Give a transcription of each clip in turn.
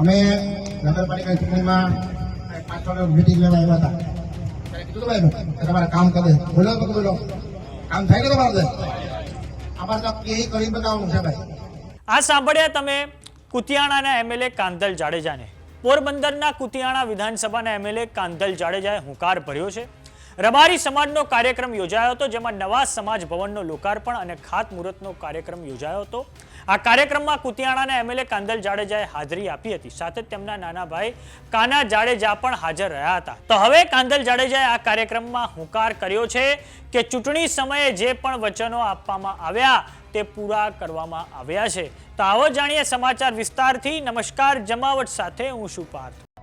અમે નગરપાલિકા ચૂંટણીમાં પાછળ મિટિંગ લેવા આવ્યા હતા. કીધું ભાઈ તમારે કામ કરે. બોલો બોલો. કામ થાય કે તમારે અમારે તો એ કરી બતાવવાનું છે ભાઈ. આ સાંભળ્યા તમે કુતિયાણાના એમએલએ કાંધલ જાડેજાને. પોરબંદરના કુતિયાણા વિધાનસભાના એમએલએ કાંધલ જાડેજાએ હુંકાર ભર્યો છે. રબારી સમાજનો કાર્યક્રમ યોજાયો હતો, જેમાં નવા સમાજ ભવનનો લોકાર્પણ અને ખાતમુહૂર્તનો કાર્યક્રમ યોજાયો હતો. આ કાર્યક્રમમાં કુતિયાણાના એમએલએ કાંદલ જાડેજાએ હાજરી આપી હતી, સાથે તેમના નાના ભાઈ કાના જાડેજા પણ હાજર રહ્યા હતા. તો હવે કાંદલ જાડેજાએ આ કાર્યક્રમમાં હુંકાર કર્યો છે કે ચૂંટણી સમયે જે પણ વચનો આપવામાં આવ્યા તે પૂરા કરવામાં આવ્યા છે. તો આવો જાણીએ સમાચાર વિસ્તારથી. નમસ્કાર, જમાવટ સાથે હું શું પાર્થ.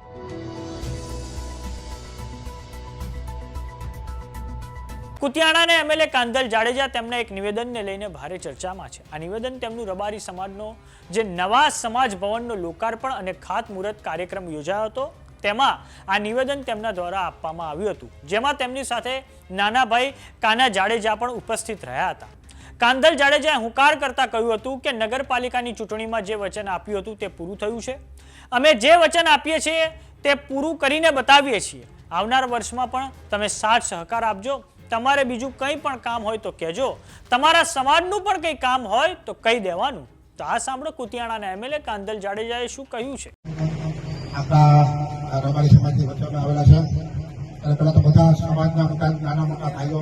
કુતિયાણાના એમએલએ કાંધલ જાડેજા તેમના એક નિવેદનને લઈને ભારે ચર્ચામાં છે. આ નિવેદન તેમનું રબારી સમાજનો, જે નવા સમાજ ભવનનો લોકાર્પણ અને ખાતમુહૂર્ત કાર્યક્રમ યોજાયો હતો, તેમાં આ નિવેદન તેમના દ્વારા આપવામાં આવ્યું હતું. જેમાં તેમની સાથે નાના ભાઈ કાના જાડેજા પણ ઉપસ્થિત રહ્યા હતા. કાંધલ જાડેજાએ હુંકાર કરતા કહ્યું હતું કે નગરપાલિકાની ચૂંટણીમાં જે વચન આપ્યું હતું તે પૂરું થયું છે. અમે જે વચન આપીએ છીએ તે પૂરું કરીને બતાવીએ છીએ. આવનાર વર્ષમાં પણ તમે સાથ સહકાર આપજો. તમારે બીજું કંઈ પણ કામ હોય તો કહેજો. તમારા સમાજનું પણ કંઈ કામ હોય તો કહી દેવાનું. તો આ સાંભળો, કુતિયાણાના એમએલએ કાંદલ જાડેજાએ શું કહ્યું છે? આપણા આવેલા છે. અને પહેલા તો બધા સમાજના મોટા, નાના મોટા ભાઈઓ,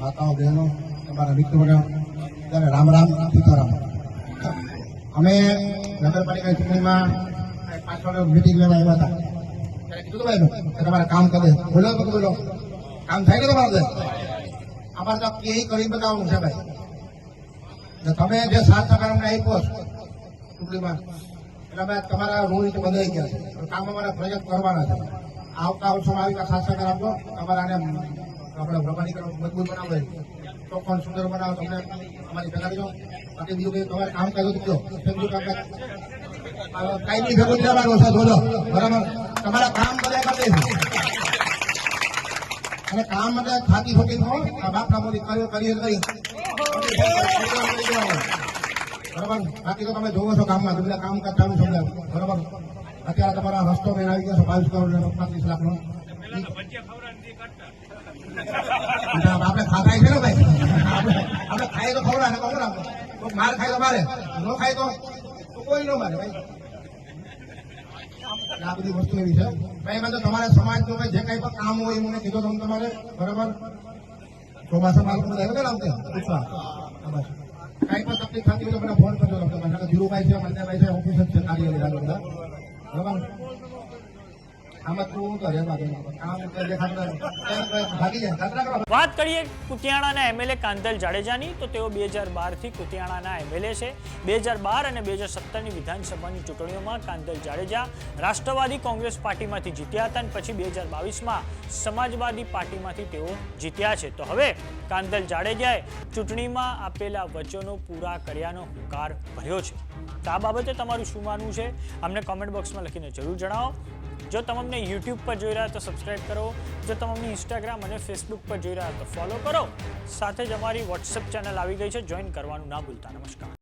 માતાઓ, બહેનો અમારા મિત્રોને બધાને રામ રામ સીતારામ અમે નગરપાલિકા ચૂંટણીમાં પાછળ મિટિંગ લેવા આવ્યા હતા. કીધું ભાઈ કામ કરે. બોલો બોલો. કામ થાય કે તમારે? અમારે તો એ કરી બતાવવાનું છે ભાઈ. તમે જે સાત ટકા અમને આપ્યો ચૂંટણીમાં એટલે અમે તમારા ઋણ બંધાઈ ગયા છે. કામ અમારા ફરજિયાત કરવાના છે. આવતા વર્ષોમાં આવી સાત ટકા આપજો તમારે આને આપણે પ્રમાણીકરણ મજબૂત બનાવો ચોખ્ખો સુંદર બનાવો, તમને અમારી ભેગા રહીજો બાકી બીજું કંઈ તમારે કામ કર્યું તો બીજું કામ નહીં ભેગું બરાબર? તમારા કામ બધા કરી દઈશું અને કામ માટે થાકી ખોટી થો આ મોદી કર્યો, કરીએ કરી બરાબર? બાકી તો તમે જોવો છો કામમાં, તમને કામ ચાલુ સમજાવ. બરાબર? અત્યારે તમારા રસ્તો મેં આવી ગયો બાવીસ કરોડ ને પાંત્રીસ લાખ નો આપણે ખાતા છે ને ભાઈ? આપણે ખાઈએ તો ખબર ખવડાવે. તો માર ખાય તો મારે. ન ખાય તો કોઈ ન મારે, ભાઈ. આ બધી વસ્તુ એવી છે. ભાઈ, એમાં તો તમારા સમાજનું જે કઈ પણ કામ હોય એ મને કીધું તમે તમારે, બરાબર? ચોમાસા માલ બધા આવ્યા ને આવતે કઈ પણ તકલીફ થતી હોય તો મને ફોન કરજો તમને મને ધીરુભાઈ છે મંદિરભાઈ છે ઓફિસ જ છે કાર્ય બધા. બરાબર? વાત કરીએ કુતિયાણાના એમએલએ કાંધલ જાડેજાની, તો તેઓ બે હજાર બારથી કુતિયાણાના એમએલએ છે. બે અને બે હજાર વિધાનસભાની ચૂંટણીઓમાં કાંધલ જાડેજા રાષ્ટ્રવાદી કોંગ્રેસ પાર્ટીમાંથી જીત્યા હતા અને પછી બે હજાર બાવીસમાં સમાજવાદી પાર્ટીમાંથી તેઓ જીત્યા છે. તો હવે કાંધલ જાડેજાએ ચૂંટણીમાં આપેલા વચનો પૂરા કર્યાનો હુંકાર ભર્યો છે. તો આ બાબતે તમારું શું માનવું છે? અમને કોમેન્ટ બોક્સમાં લખીને જરૂર જણાવો. જો તમે અમને યુટ્યુબ પર જોઈ રહ્યા તો સબસ્ક્રાઈબ કરો. જો તમે અમને ઇન્સ્ટાગ્રામ અને ફેસબુક પર જોઈ રહ્યા તો ફોલો કરો. સાથે જ અમારી વોટ્સએપ ચેનલ આવી ગઈ છે. જોઈન કરવાનું ના ભૂલતા. નમસ્કાર.